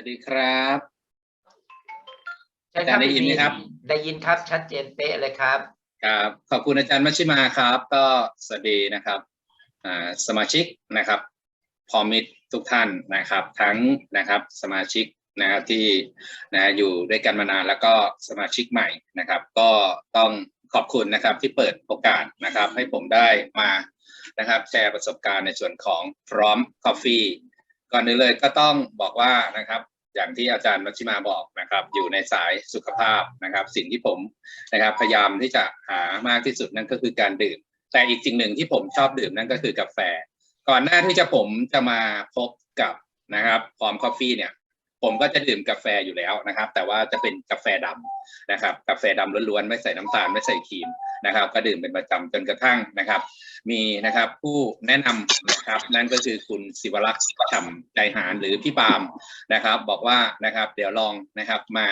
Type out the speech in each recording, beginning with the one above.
วัสดีครับใช่อาจารย์ได้ยินไหมครับ ได้ยินครับชัดเจนเป๊ะเลยครับ ครับ ขอบคุณอาจารย์มัชชิมาครับ ก็สวัสดีนะครับอ่าสมาชิกนะครับพอมิตรทุกท่านนะครับ ทั้งนะครับสมาชิกนะครับที่นะอยู่ด้วยกันมานานแล้วก็สมาชิกใหม่นะครับ ก็ต้องขอบคุณนะครับที่เปิดโอกาสนะครับ ให้ผมได้มานะครับ แชร์ประสบการณ์ในส่วนของพร้อม Coffee ก่อนอื่นเลยก็ต้องบอกว่านะครับ อย่างที่อาจารย์มัชิมาบอกนะครับ อยู่ในสายสุขภาพนะครับ สิ่งที่ผมนะครับ พยายามที่จะหามากที่สุดนั่นก็คือการดื่ม แต่อีกสิ่งหนึ่งที่ผมชอบดื่มนั่นก็คือกาแฟ ก่อนหน้าที่จะผมจะมาพบกับนะครับพร้อมคอฟฟี่เนี่ยผมก็จะดื่มกาแฟอยู่แล้วนะครับ แต่ว่าจะเป็นกาแฟดำนะครับ กาแฟดำล้วนๆไม่ใส่น้ำตาลไม่ใส่ครีม นะครับ ก็ดื่มเป็นประจำจนกระทั่งนะครับ มีนะครับผู้แนะนำนะครับนั่นก็คือคุณศิวรักษ์ฉ่ำใจหารหรือพี่ปาล์มนะครับ บอกว่านะครับเดี๋ยวลองนะครับมา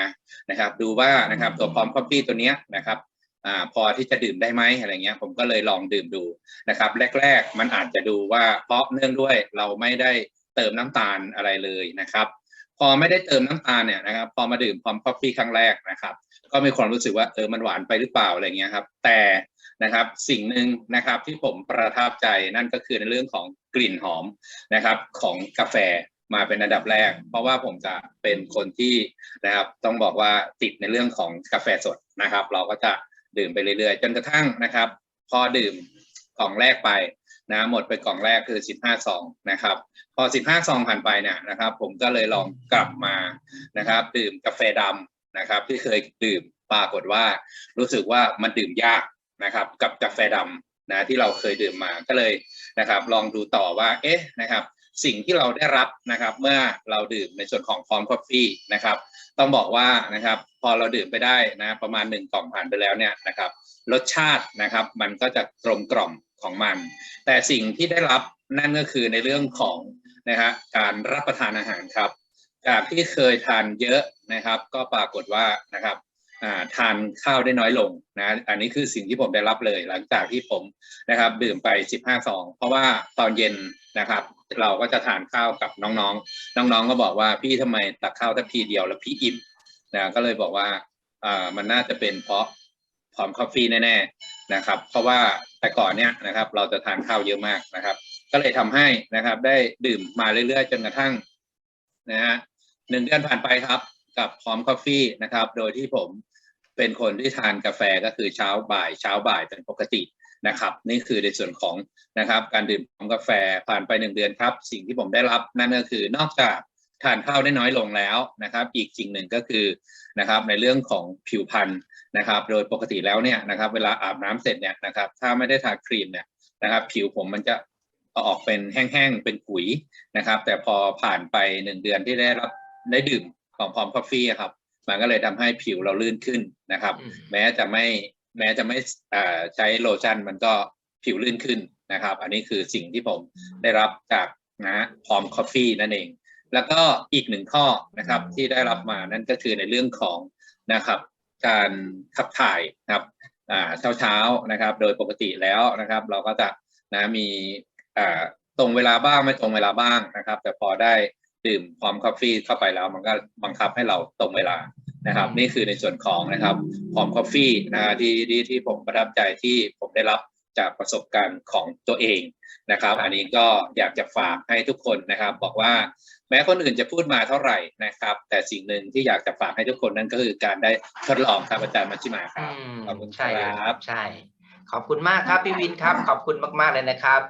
นะครับ ดูว่านะครับตัวพร้อมคอฟฟี่ตัวเนี้ยนะครับอ่าพอที่จะดื่มได้ไหมอะไรเงี้ยผมก็เลยลองดื่มดูนะครับ แรก ๆ มันอาจจะดูว่าเพราะเนื่องด้วยเราไม่ได้เติมน้ำตาลอะไรเลยนะครับ พอไม่ได้เติมน้ำตาลเนี่ยนะครับพอมาดื่มพร้อมคอฟฟี่ครั้งแรกนะครับ ก็มีความรู้สึกว่าเออมันหวานไปหรือเปล่าอะไรเงี้ยครับ แต่นะครับสิ่งหนึ่งนะครับที่ผมประทับใจนั่นก็คือในเรื่องของกลิ่นหอมนะครับของกาแฟมาเป็นอันดับแรก เพราะว่าผมจะเป็นคนที่นะครับต้องบอกว่าติดในเรื่องของกาแฟสดนะครับ เราก็จะดื่มไปเรื่อยๆ จนกระทั่งนะครับ พอดื่มกล่องแรกไป นะหมดไปกล่องแรกคือ 15ซองนะครับพอ 15ซองผ่านไปเนี่ยนะครับ ผมก็เลยลองกลับมานะครับ ดื่มกาแฟดำนะครับ ที่เคยดื่มปรากฏว่า รู้สึกว่ามันดื่มยากนะครับ กับกาแฟดำนะที่เราเคยดื่มมาก็เลยนะครับ ลองดูต่อว่าเอ๊ะนะครับ สิ่งที่เราได้รับนะครับ เมื่อเราดื่มในส่วนของฟอร์มคอฟฟี่นะครับ ต้องบอกว่านะครับพอเราดื่มไปได้นะประมาณหนึ่งกล่องผ่านไปแล้วเนี่ยนะครับ รสชาตินะครับมันก็จะกลมกล่อมของมัน แต่สิ่งที่ได้รับนั่นก็คือในเรื่องของนะฮะการรับประทานอาหารครับ จากที่เคยทานเยอะนะครับ ก็ปรากฏว่านะครับ ทานข้าวได้น้อยลงนะอันนี้คือสิ่งที่ผมได้รับเลยหลังจากที่ผมนะครับดื่มไป 15ซองเพราะว่าตอนเย็นนะครับ เราก็จะทานข้าวกับน้องๆ น้องๆ ก็บอกว่าพี่ทำไมตักข้าวทัพพีเดียวแล้วพี่อิ่มนะก็เลยบอกว่าอ่ามันน่าจะเป็นเพราะพร้อมคอฟฟี่แน่ๆนะครับ เพราะว่าแต่ก่อนเนี้ยนะครับเราจะทานข้าวเยอะมากนะครับ ก็เลยทำให้นะครับได้ดื่มมาเรื่อยๆ จนกระทั่งนะฮะหนึ่งเดือนผ่านไปครับ กับพร้อมคอฟฟี่นะครับ โดยที่ผมเป็นคนที่ทานกาแฟก็คือเช้าบ่ายเช้าบ่ายเป็นปกตินะครับ นี่คือในส่วนของนะครับ การดื่มพร้อมกาแฟผ่านไปหนึ่งเดือนครับ สิ่งที่ผมได้รับนั่นก็คือนอกจากทานข้าวได้น้อยลงแล้วนะครับ อีกสิ่งหนึ่งก็คือนะครับในเรื่องของผิวพรรณนะครับ โดยปกติแล้วเนี่ยนะครับ เวลาอาบน้ำเสร็จเนี่ยนะครับ ถ้าไม่ได้ทาครีมเนี่ยนะครับ ผิวผมมันจะออกเป็นแห้งๆ เป็นขุยนะครับ แต่พอผ่านไปหนึ่งเดือนที่ได้รับได้ดื่ม ของพร้อมคอฟฟี่ครับ มันก็เลยทำให้ผิวเราลื่นขึ้นนะครับอืมแม้จะไม่แม้จะไม่อ่าใช้โลชั่นมันก็ผิวลื่นขึ้นนะครับ อันนี้คือสิ่งที่ผมได้รับจากนะพร้อมคอฟฟี่นั่นเอง แล้วก็อีกหนึ่งข้อนะครับที่ได้รับมานั่นก็คือในเรื่องของนะครับ การขับถ่ายนะครับอ่าเช้าๆนะครับ โดยปกติแล้วนะครับ เราก็จะนะมีอ่าตรงเวลาบ้างไม่ตรงเวลาบ้างนะครับ แต่พอได้ ดื่มพร้อมคอฟฟี่เข้าไปแล้ว มันก็บังคับให้เราตรงเวลานะครับ นี่คือในส่วนของนะครับพร้อมคอฟฟี่นะฮะที่ที่ที่ผมประทับใจที่ผมได้รับจากประสบการณ์ของตัวเองนะครับ อันนี้ก็อยากจะฝากให้ทุกคนนะครับ บอกว่าแม้คนอื่นจะพูดมาเท่าไหร่นะครับ แต่สิ่งหนึ่งที่อยากจะฝากให้ทุกคนนั่นก็คือการได้ทดลองครับอาจารย์มัชชิมาคอืรับมขอบคุณคใช่เลยรับใช่ ขอบคุณมากครับพี่วินครับ ขอบคุณมากๆเลยนะครับ